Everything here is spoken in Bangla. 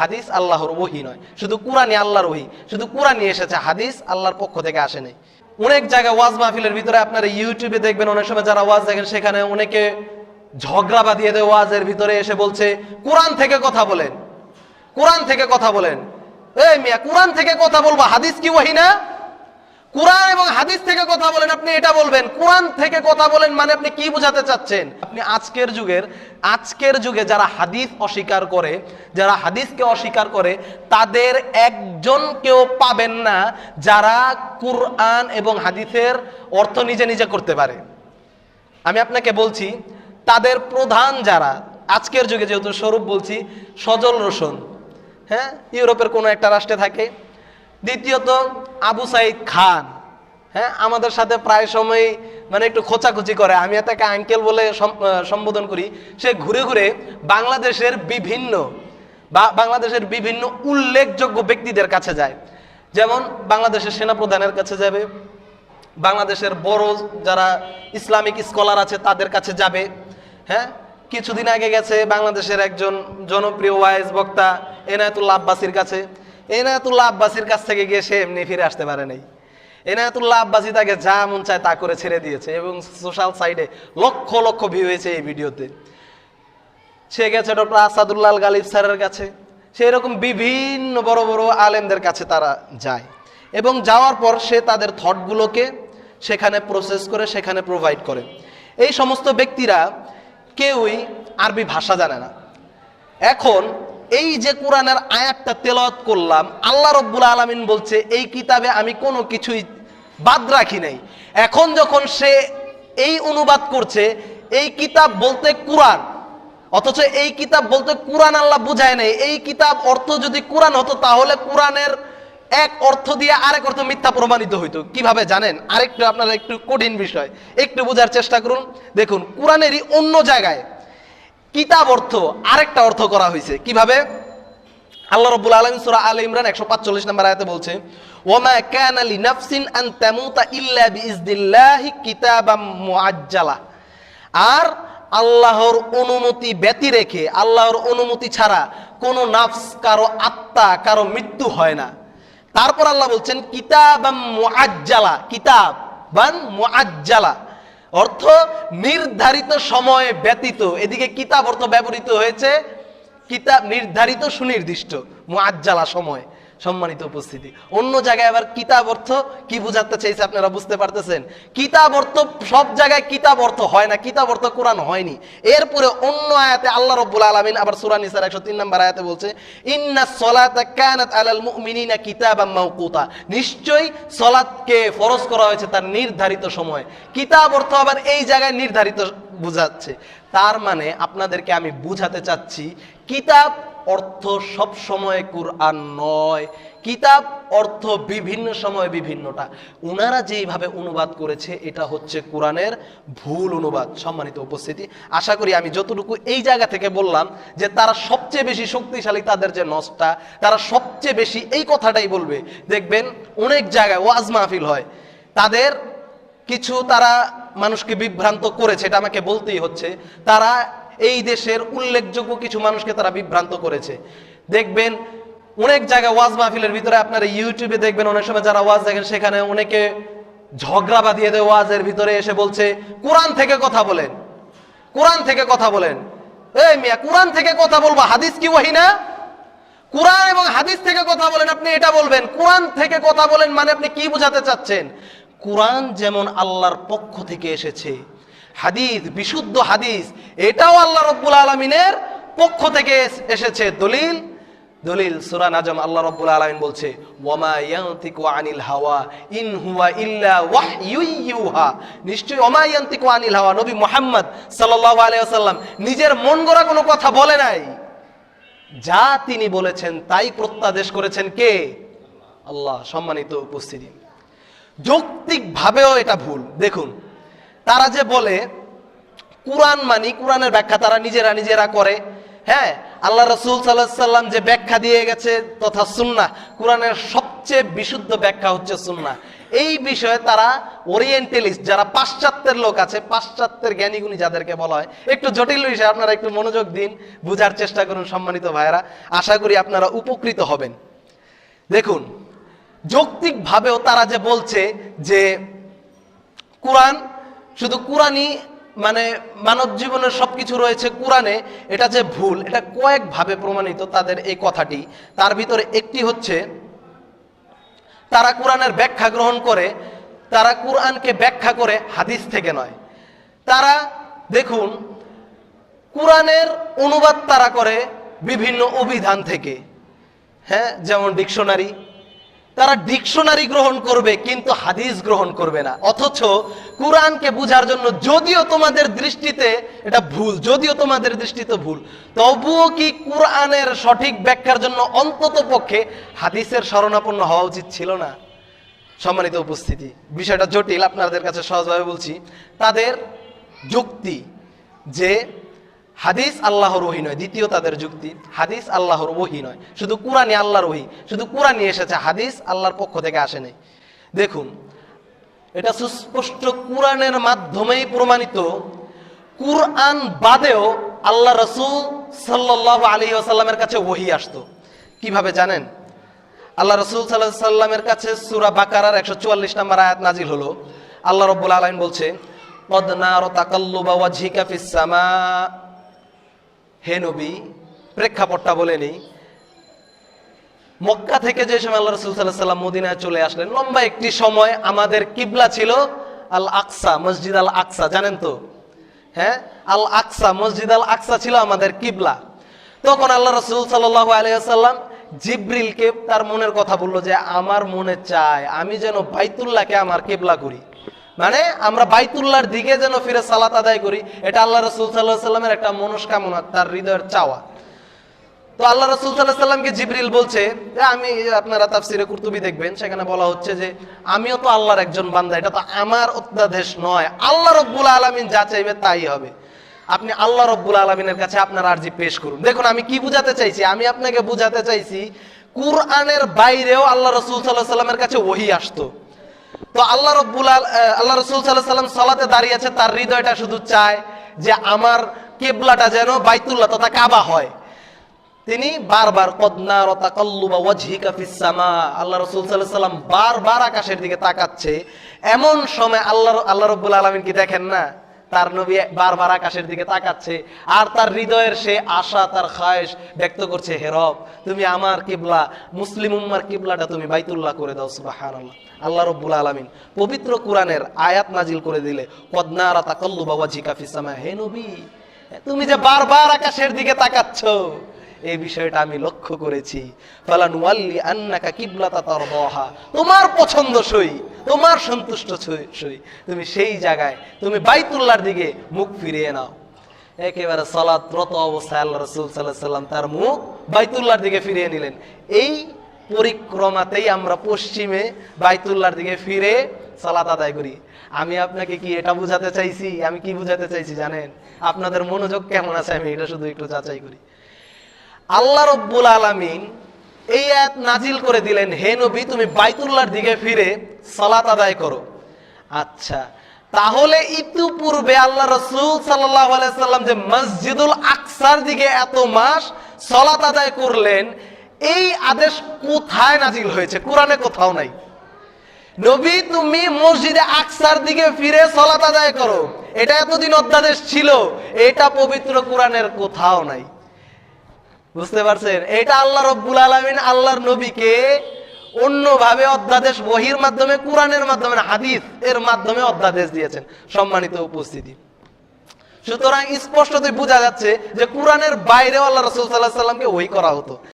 হাদিস আল্লাহর ওহি নয়। শুধু কোরআনই আল্লাহর ওহি। শুধু কোরআনই এসেছে, হাদিস আল্লাহর পক্ষ থেকে আসেনি অনেক জায়গায় ওয়াজ মাহফিলের ভিতরে আপনারা ইউটিউবে দেখবেন, অনেক সময় যারা ওয়াজ দেখেন, সেখানে অনেকে ঝগড়া বাঁধিয়ে দেয় ওয়াজের ভিতরে, এসে বলছে, কোরআন থেকে কথা বলেন। কোরআন থেকে কথা বলেন। এই মিয়া, কোরআন থেকে কথা বলব, হাদিস কি ওহি না? কোরআন এবং হাদিস থেকে কথা বলেন, আপনি এটা বলবেন। কোরআন থেকে কথা বলেন মানে আপনি কি বোঝাতে চাচ্ছেন? আপনি আজকের যুগের, আজকের যুগে যারা হাদিস অস্বীকার করে, যারা হাদিসকে অস্বীকার করে, তাদের একজনকেও পাবেন না যারা কোরআন এবং হাদিসের অর্থ নিজে নিজে করতে পারে। আমি আপনাকে বলছি, তাদের প্রধান যারা, আজকের যুগে যেহেতু স্বরূপ বলছি, সজল রোশন। হ্যাঁ? ইউরোপের কোনো একটা রাষ্ট্রে থাকে দ্বিতীয়ত, আবু সাইদ খান। হ্যাঁ আমাদের সাথে প্রায় সময় মানে একটু খোঁচাখুচি করে। আমি তাকে আঙ্কেল বলে সম্বোধন করি। সে ঘুরে ঘুরে বাংলাদেশের বিভিন্ন বা বাংলাদেশের বিভিন্ন উল্লেখযোগ্য ব্যক্তিদের কাছে যায়। যেমন, বাংলাদেশের সেনাপ্রধানের কাছে যাবে। বাংলাদেশের বড় যারা ইসলামিক স্কলার আছে, তাদের কাছে যাবে। হ্যাঁ কিছুদিন আগে গেছে বাংলাদেশের একজন জনপ্রিয় ওয়াইজ বক্তা এনায়তুল্লাহ আব্বাসির কাছে। এনায়তুল্লাহ আব্বাসির কাছ থেকে গিয়ে সে এমনি ফিরে আসতে পারে নাই। এনায়তুল্লাহ আব্বাসি তাকে যা মন চায় তা করে ছেড়ে দিয়েছে এবং সোশ্যাল সাইডে লক্ষ লক্ষ ভিউ হয়েছে এই ভিডিওতে। সে গেছে ডক্টর আসাদুল্লাহ গালিব স্যারের কাছে। সেই রকম বিভিন্ন বড় বড় আলেমদের কাছে তারা যায় এবং যাওয়ার পর সে তাদের থটগুলোকে সেখানে প্রসেস করে, সেখানে প্রোভাইড করে। এই সমস্ত ব্যক্তিরা কেউই আরবি ভাষা জানে না। এখন এই যে কোরআনের আয়াতটা তেলাওয়াত করলাম, আল্লাহ রব্বুল আলমিন বলছে, এই কিতাবে আমি কোনো কিছুই বাদ রাখি নাই। এখন যখন সে এই অনুবাদ করছে, এই কিতাব বলতে কোরআন, অথচ এই কিতাব বলতে কোরআন আল্লাহ বুঝায় নাই। এই কিতাব অর্থ যদি কোরআন হতো, তাহলে কোরআনের এক অর্থ দিয়ে আরেক অর্থ মিথ্যা প্রমাণিত হইতো। কীভাবে জানেন? আরেকটু আপনারা একটু কঠিন বিষয়, একটু বোঝার চেষ্টা করুন। দেখুন, কোরআনেরই অন্য জায়গায় কিতাব অর্থ, আরেকটা অর্থ করা হয়েছে। কীভাবে? আল্লাহ রাব্বুল আলামিন সূরা আলে ইমরান 145 নম্বর আয়াতে বলছে ওয়ামা কানা লিনাফসিন আন তামুতা ইল্লা বিইজনিল্লাহি কিতাবাম মুআজ্জালা। আর আল্লাহর অনুমতি ব্যতি রেখে, আল্লাহর অনুমতি ছাড়া কোনো নাফস, কারও আত্মা, কারও মৃত্যু হয় না। তারপর আল্লাহ বলছেন, কিতাবাম মুআজ্জালা। কিতাব বান মুআজ্জালা। অর্থ নির্ধারিত সময়ে ব্যতীত। এদিকে কিতাব অর্থ ব্যবহৃত হয়েছে কিতাব নির্ধারিত সুনির্দিষ্ট মুআজ্জালা সময়। সম্মানিত উপস্থিতি। অন্য জায়গায় আবার কিতাব অর্থ কি বুঝাতে চাইছে আপনারা বুঝতে পারতেছেন? কিতাব অর্থ, সব জায়গায় কিতাব অর্থ হয় না, কিতাব অর্থ কোরআন হয়নি। এরপরে অন্য আয়াতে আল্লাহ রব্বুল আলামিন আবার সূরা নিসার 103 নম্বর আয়াতে বলছে, ইন্না সলাতা কানাত আলাল মুমিনিনা কিতাবাম মাওকুতা। নিশ্চয়ই সলাতকে ফরজ করা হয়েছে তার নির্ধারিত সময়। কিতাব অর্থ আবার এই জায়গায় নির্ধারিত বুঝাচ্ছে। তার মানে আপনাদেরকে আমি বুঝাতে চাচ্ছি, কিতাব অর্থ সব সময় কোরআন নয়, কিতাব অর্থ বিভিন্ন সময় বিভিন্নটা। ওনারা যেইভাবে অনুবাদ করেছে, এটা হচ্ছে কোরআনের ভুল অনুবাদ, সম্মানিত উপস্থিতি। আশা করি আমি যতটুকু এই জায়গা থেকে বললাম যে তারা সবচেয়ে বেশি শক্তিশালী তাদের যে নসটা, তারা সবচেয়ে বেশি এই কথাটাই বলবে। দেখবেন অনেক জায়গায় ওয়াজ মাহফিল হয়। তাদের কিছু তারা মানুষকে বিভ্রান্ত করেছে, এটা আমাকে বলতেই হচ্ছে। তারা এই দেশের উল্লেখযোগ্য কিছু মানুষকে তারা বিভ্রান্ত করেছে। দেখবেন, অনেক জায়গায় ওয়াজ মাহফিলের ভিতরে আপনারা ইউটিউবে দেখবেন, অনেক সময় যারা ওয়াজ দেখেন, সেখানে অনেকে ঝগড়া বাঁধিয়ে দেয় ওয়াজের ভিতরে, এসে বলছে, কোরআন থেকে কথা বলেন। কোরআন থেকে কথা বলেন। এই মিয়া, কোরআন থেকে কথা বলব? হাদিস কি ওহি না? কোরআন এবং হাদিস থেকে কথা বলেন, আপনি এটা বলবেন। কোরআন থেকে কথা বলেন মানে আপনি কি বোঝাতে চাচ্ছেন? কোরআন যেমন আল্লাহর পক্ষ থেকে এসেছে হাদিস, বিশুদ্ধ হাদিস, এটাও আল্লাহ রব্বুল আলমিনের পক্ষ থেকে এসেছে দলিল। দলিল সূরা নাজম আল্লাহ রাব্বুল আলামিন বলছে আনিল হাওয়া, ইন হুয়া ইল্লা ওয়াহয়ু ইউহা। নিশ্চয়ই ওমা আনিল হাওয়া, নবী মুহাম্মদ সাল্লাল্লাহু আলাইহি নিজের মন গড়া কোনো কথা বলে নাই। যা তিনি বলেছেন, তাই প্রত্যাদেশ করেছেন কে? আল্লাহ সম্মানিত উপস্থিতি। যৌক্তিক ভাবেও এটা ভুল। দেখুন তারা যে বলে, কোরআন মানি, কোরআনের ব্যাখ্যা তারা নিজেরা নিজেরা করে। হ্যাঁ আল্লাহ রসুল সাল্লাম যে ব্যাখ্যা দিয়ে গেছে তথা সুন্না কোরআনের সবচেয়ে বিশুদ্ধ ব্যাখ্যা হচ্ছে সুন্না এই বিষয়ে তারা ওরিয়েন্টালিস্ট যারা পাশ্চাত্যের লোক আছে, পাশ্চাত্যের জ্ঞানীগুণী যাদেরকে বলা হয়, একটু জটিল বিষয়, আপনারা একটু মনোযোগ দিন, বুঝার চেষ্টা করুন সম্মানিত ভাইয়েরা। আশা করি আপনারা উপকৃত হবেন। দেখুন, যৌক্তিকভাবেও তারা যে বলছে যে কোরআন শুধু কোরআনই মানে মানব জীবনের সবকিছু রয়েছে কোরআনে, এটা যে ভুল, এটা কয়েকভাবে প্রমাণিত তাদের এই কথাটি। তার ভিতরে একটি হচ্ছে, তারা কোরআনের ব্যাখ্যা গ্রহণ করে, তারা কোরআনকে ব্যাখ্যা করে হাদিস থেকে নয়। তারা, দেখুন, কোরআনের অনুবাদ তারা করে বিভিন্ন অভিধান থেকে। হ্যাঁ যেমন ডিকশনারি তারা ডিকশনারি গ্রহণ করবে, কিন্তু হাদিস গ্রহণ করবে না। অথচ কোরআনকে বোঝার জন্য যদিও তোমাদের দৃষ্টিতে এটা ভুল, যদিও তোমাদের দৃষ্টিতে ভুল, তবুও কি কোরআনের সঠিক ব্যাখ্যার জন্য অন্তত পক্ষে হাদিসের শরণাপন্ন হওয়া উচিত ছিল না? সম্মানিত উপস্থিতি, বিষয়টা জটিল, আপনাদের কাছে সহজভাবে বলছি। তাদের যুক্তি যে হাদিস আল্লাহর ওহি নয়, দ্বিতীয় তাদের যুক্তি, হাদিস আল্লাহর ওহি নয়। শুধু কোরআনই আল্লাহর ওহি, শুধু কোরআনই এসেছে, হাদিস আল্লাহর পক্ষ থেকে আসেনি দেখুন, এটা সুস্পষ্ট কোরআনের মাধ্যমেই প্রমাণিত। কোরআন বাদেও আল্লাহ রসুল সাল্লাহ আলী আসাল্লামের কাছে ওহি আসতো। কীভাবে জানেন? আল্লাহ রসুল সাল্লাহ সাল্লামের কাছে সুরা বাকারার একশো চুয়াল্লিশ নম্বর আয়াত নাজিল হলো। আল্লাহ রব্বুল আলম বলছে পদনার তাকাল্লুবা ওয়াজহিকা ফিস সামা। হে নবী, প্রেক্ষাপটটা বলে নেই। মক্কা থেকে যে সময় আল্লাহ রসুল সাল্লাহ সাল্লাম মদিনায় চলে আসলেন, লম্বা একটি সময় আমাদের কিবলা ছিল আল আকসা মসজিদ আল আকসা জানেন তো? হ্যাঁ? আল আকসা মসজিদ আল আকসা ছিল আমাদের কিবলা। তখন আল্লাহ রসুল সাল্লাহ আলিয়াল্লাম জিব্রিলকে তার মনের কথা বলল যে, আমার মনে চায় আমি যেন বাইতুল্লাহকে আমার কেবলা করি। মানে আমরা বাইতুল্লাহর দিকে যেন ফিরে সালাত আদায় করি, এটা আল্লাহ রসুল সাল্লাহ সাল্লামের একটা মনস্কামনা, তার হৃদয়ের চাওয়া। তো আল্লাহ রসুল সাল্লাহ সাল্লামকে জিবরিল বলছে যে আমি, আপনারা তাফসিরে কুর্তুবি দেখবেন, সেখানে বলা হচ্ছে যে, আমিও তো আল্লাহর একজন বান্দা, এটা তো আমার অত্যাদেশ নয়, আল্লাহ রব্বুল আলমিন যা চাইবে তাই হবে। আপনি আল্লাহ রব্বুল আলমিনের কাছে আপনার আর্জি পেশ করুন। দেখুন, আমি কি বুঝাতে চাইছি? আমি আপনাকে বুঝাতে চাইছি, কুরআনের বাইরেও আল্লাহ রসুল সাল্লাহ সাল্লামের কাছে ওহি আসতো। তো আল্লাহ রব্বুল আল্লাহ রসুল সাল্লাহ সাল্লাম সালাতে দাঁড়িয়ে আছে, তার হৃদয়টা শুধু চায় যে আমার কেবলাটা যেন বাইতুল্লাহ তথা কাবা হয়। তিনি বারবার কদনা রতাকাল্লুবা ওয়াজহিকা ফিস সামা আল্লাহ রাসূল সাল্লাল্লাহু আলাইহি সাল্লাম বারবার আকাশের দিকে তাকাচ্ছে। এমন সময় আল্লাহ আল্লাহ রাব্বুল আলামিন কি দেখেন না? তার নবী বারবার আকাশের দিকে তাকাচ্ছে, আর তার হৃদয়ের সে আশা, তার খায়েশ ব্যক্ত করছে হেরব তুমি আমার কিবলা, মুসলিম উম্মার কিবলাটা তুমি বাইতুল্লাহ করে দাও সুবাহান আল্লাহ রব্বুল আলমিন পবিত্র কোরআনের আয়াত নাজিল করে দিলে কদনারা তাকল্লু বাবা জিকা ফিসামা হে নবী, তুমি যে বারবার আকাশের দিকে তাকাচ্ছ এই বিষয়টা আমি লক্ষ্য করেছি। তোমার পছন্দ সই তোমার সন্তুষ্ট সই- তুমি সেই জায়গায়, তুমি বাইতুল্লাহর দিকে মুখ ফিরিয়ে নাও। একেবারে সালাতরত অবস্থায় আল্লাহ রসুল সাল্লাহ সাল্লাম তার মুখ বাইতুল্লাহর দিকে ফিরিয়ে নিলেন। এই পরিক্রমাতেই আমরা পশ্চিমে বাইতুল্লাহর দিকে ফিরে সালাত আদায় করি। আমি আপনাকে কি এটা বুঝাতে চাইছি? আমি কি বুঝাতে চাইছি জানেন? আপনাদের মনোযোগ কেমন আছে? আমি এটা শুধু একটু যাচাই করি। আল্লাহ রব্বুল আলামিন এই আয়াত নাজিল করে দিলেন, হে নবী, তুমি বাইতুল্লাহর দিকে ফিরে সালাত আদায় করো। আচ্ছা তাহলে ইতিপূর্বে আল্লাহ রসুল সাল্লাম যে মসজিদুল আকসার দিকে এত মাস সলাত আদায় করলেন, এই আদেশ কোথায় নাজিল হয়েছে? কোরআনে কোথাও নাই। নবী, তুমি মসজিদে আকসার দিকে ফিরে সলাত আদায় করো। এটা এতদিন অধ্যাদেশ ছিল, এটা পবিত্র কোরআনের কোথাও নাই। বুঝতে পারছেন? এটা আল্লাহ রব্বুল আলমিন আল্লাহর নবীকে অন্যভাবে অধ্যাদেশ, বহির মাধ্যমে, কোরআনের মাধ্যমে হাদিস এর মাধ্যমে অধ্যাদেশ দিয়েছেন। সম্মানিত উপস্থিতি। সুতরাং স্পষ্টতই বোঝা যাচ্ছে যে কোরআনের বাইরে আল্লাহ রসুল সাল্লাহ সাল্লামকে ওই করা হতো।